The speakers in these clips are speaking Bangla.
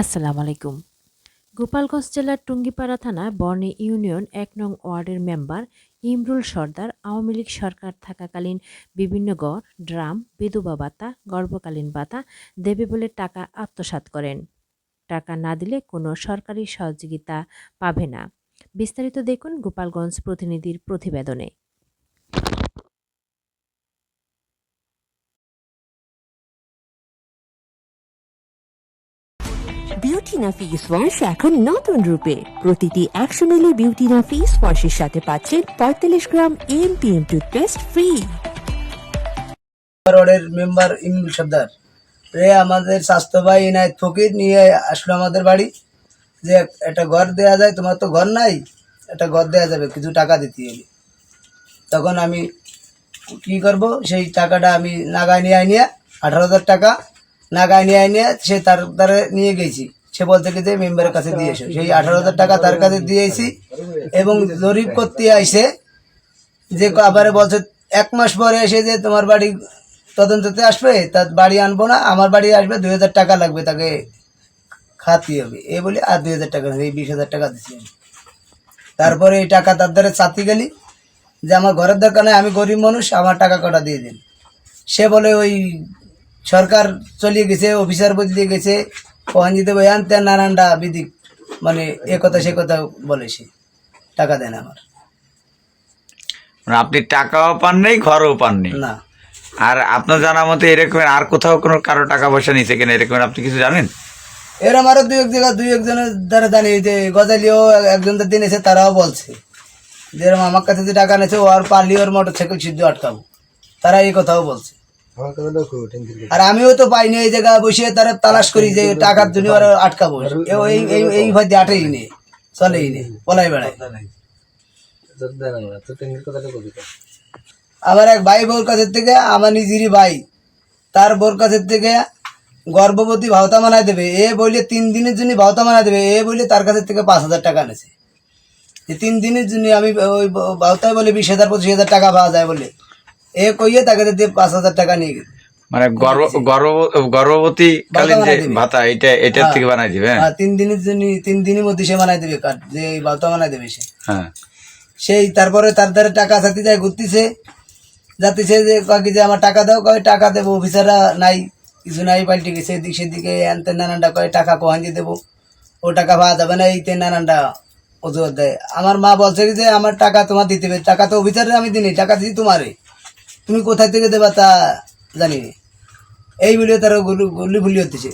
আসসালামু আলাইকুম গোপালগঞ্জ জেলার টুঙ্গিপাড়া থানা বর্ণি ইউনিয়ন এক নং ওয়ার্ডের মেম্বার ইমরুল সর্দার আওয়ামী লীগ সরকার থাকাকালীন বিভিন্ন গড়, ড্রাম, বিধবা ভাতা, গর্ভকালীন ভাতা, দেবে বলে টাকা আত্মসাৎ করেন। টাকা না দিলে কোনো সরকারি সহযোগিতা পাবে না। বিস্তারিত দেখুন গোপালগঞ্জ প্রতিনিধির প্রতিবেদনে। বিউটিনা ফেস ওয়াশ এখন নতুন রূপে। প্রতিটি একশো মিলি বিউটিনা ফেস ওয়াশের সাথে পাচ্ছেন পঁয়তাল্লিশ gram M P M toothpaste free ওয়ার্ডের মেম্বার ইমরুল সর্দার রে আমাদের স্বাস্থ্য ভাই ইনায়ত ফকির নিয়ে আসলো আমাদের বাড়ি। যে একটা ঘর দেয়া যায়, তোমার তো ঘর নাই, একটা ঘর দেয়া যাবে, কিছু টাকা দিতে হবে তখন আমি কি করব, সেই টাকাটা আমি নাগায় নিয়ে আনিয়ে আঠারো হাজার টাকা নাগায় নিয়ে আনিয়ে সে তার দ্বারা নিয়ে গেছি। সে বলতে গেছে, মেম্বারের কাছে দিয়ে এসো। সেই আঠারো হাজার টাকা তার কাছে দিয়েছি এবং জরিপ করতে আইসে যে, আবার বলছে, এক মাস পরে এসে যে তোমার বাড়ি তদন্ততে আসবে, তার বাড়ি আনব না, আমার বাড়ি আসবে, দুই হাজার টাকা লাগবে তাকে খাতি হবে। এই বলে, আর দুই হাজার টাকা এই বিশ হাজার টাকা দিচ্ছি তারপরে এই টাকা তার দ্বারা চাতি গেলি, যে, আমার ঘরের দরকার নেই আমি গরিব মানুষ, আমার টাকা কটা দিয়ে দিন? সে বলে, ওই সরকার চলিয়ে গেছে অফিসার বদলিয়ে গেছে। ওহানজিতে বয়ান তেন নানানটা বিদিক মানে এ কথা সে কথা বলে সে। টাকা দেন আমার। মানে আপনি টাকাও পান নাই ঘরও পান নাই? না। আর আপনার জানা মতে এরকম আর কোথাও কোনো কারও টাকা পয়সা নিছে কিনা এরকম আপনি কিছু জানেন? এরম আরও দুই এক জায়গা দুই একজনের দ্বারা জানি যে গজালিও একজন দিন এসে তারাও বলছে। যে আমার কাছে যে টাকা নিয়েছে ও আর পারলি ওর মোটর সাইকেল সিদ্ধ আটকাবো। তারা এই কথাও বলছে। আর আমিও তো পাইনি এই জায়গা বসে তারা তালাশ করি যে টাকার জন্য ওরা আটকাবো। এই এই এই ভয় আটেই নেই চলেই নেই পলাই বেড়ায়। আবার এক ভাই বোর কাছের থেকে আমার নিজেরই ভাই তার বোর কাছের থেকে গর্ভবতী ভাওতা মানায় দেবে। এ বলে তিন দিনের জন্য ভাওতা মানায় দেবে এ বলে তার কাছের থেকে পাঁচ হাজার টাকা নেছে যে তিন দিনের জন্য আমি ওই ভাওতায় বলে বিশ হাজার পঁচিশ হাজার টাকা পাওয়া যায় বলে। এ কইয়ে তাকে দিয়ে পাঁচ হাজার টাকা নিয়ে মানে গর্ভ- গর্ভ- গর্ভবতী কালীন যে ভাতা এটা এটার থেকে বানাই দিবে হ্যাঁ? তিন দিনের জন্য তিন দিনের মধ্যে সে মানায় দেবে কার্ড যে এই ভাওতা মানায় দেবে সে। হ্যাঁ। সেই তারপরে তার দ্বারা টাকা চাইতে যায় ঘুরতেছে যাতেছে যে কাকি যে আমার টাকা দাও কয় টাকা দেবো অফিসাররা নাই কিছু নাই পাল্টে গেছে এদিক সেদিকে আনতে নানানটা কয় টাকা কোহান দিয়ে দেবো। ও টাকা পাওয়া যাবে না এইতে নানানটা অজুহাত দেয়। আমার মা বলছে যে আমার টাকা তোমার দিতে হবে টাকা তো অফিসারে আমি দিনি টাকা দিই তোমারে। তুমি কোথায় থেকে দেবা তা জানি এই বলে তারা গুলি গুলি ভুলি হতেছে।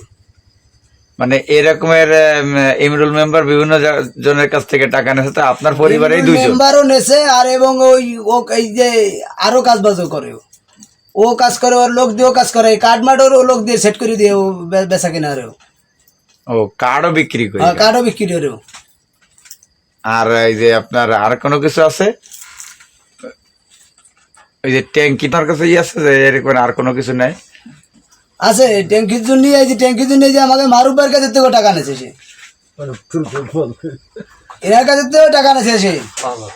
মানে এরকমের ইমরুল মেম্বার বিভিন্ন জনের কাছ থেকে টাকা নিয়েছে তো আপনার পরিবারেই দুইজন। মেম্বারও নেছে আর এবং ওই ও এই যে আরও কাজ বাজও করে। ও। কাজ করে ওর লোক দিয়েও কাজ করে। কার্ড মার্ডও ও লোক দিয়ে সেট করে দিয়ে ও বেচা কিনা রেও ও কার্ডও বিক্রি করি কার্ডও বিক্রি করে। আর এই যে আপনার আর কোনো কিছু আছে? ওই যে ট্যাঙ্কি তার কাছে আছে যে এরকম আর কোনো কিছু নাই। আছে ট্যাঙ্কির জন্য এই যে ট্যাঙ্কির জন্য যে আমাকে মারুফের কাছে থেকে টাকা নেছে সে। এনার কাছে থেকেও টাকা নেছে সে।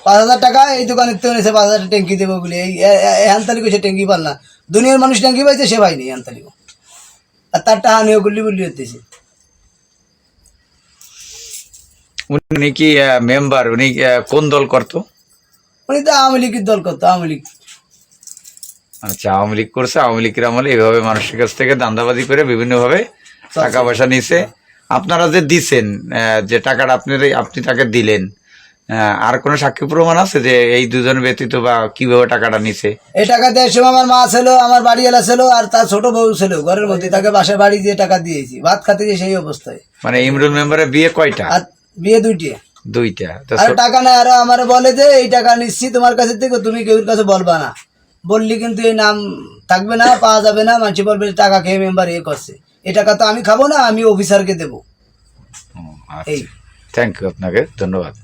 পাঁচ হাজার টাকা এই দোকানের নেছে পাঁচ হাজার ট্যাঙ্কি দেবো বলে। এই হ্যানতালিকে সে ট্যাঙ্কি পাল না। দুনিয়ার মানুষ ট্যাঙ্কি পাইছে সে পাইনি হ্যানতালিকে আর তার টাকা নিয়ে গুল্লি গুল্লি হতেছে উনি কি মেম্বার উনি কোন দল করতো? উনি তো আওয়ামী লীগের দল করতো আওয়ামী লীগ। আচ্ছা আওয়ামী লীগ করছে আওয়ামী লীগের আমলে এইভাবে মানুষের কাছ থেকে দান্দাবাজি করে বিভিন্ন ভাবে টাকা পয়সা নিছে আপনারা যে দিছেন যে টাকাটা আপনি আপনি তাকে দিলেন আর কোনো সাক্ষী প্রমাণ আছে যে এই দুজন ব্যতীত বা কীভাবে টাকাটা নিছে? এই টাকা দেওয়ার সময় আমার মা ছিল আমার বাড়ি এলা ছিল আর তার ছোট বউ ছিল ঘরের মধ্যে। তাকে বাসায় বাড়ি দিয়ে টাকা দিয়েছি। ভাত খাতে গিয়ে সেই অবস্থায়। মানে ইমরুল মেম্বারের বিয়ে কয়টা? বিয়ে দুইটি। দুইটা। আর টাকা নাই আরও আমার বলে যে এই টাকা নিচ্ছি তোমার কাছে থেকে তুমি কেউর কাছে বলবা না। বললি কিন্তু এই নাম থাকবে না পাওয়া যাবে না মানুষ বলবে টাকা খেয়ে মেম্বার এ করছে। এই টাকা তো আমি খাব না আমি অফিসারকে দেবো। এই। থ্যাংক ইউ আপনাকে ধন্যবাদ।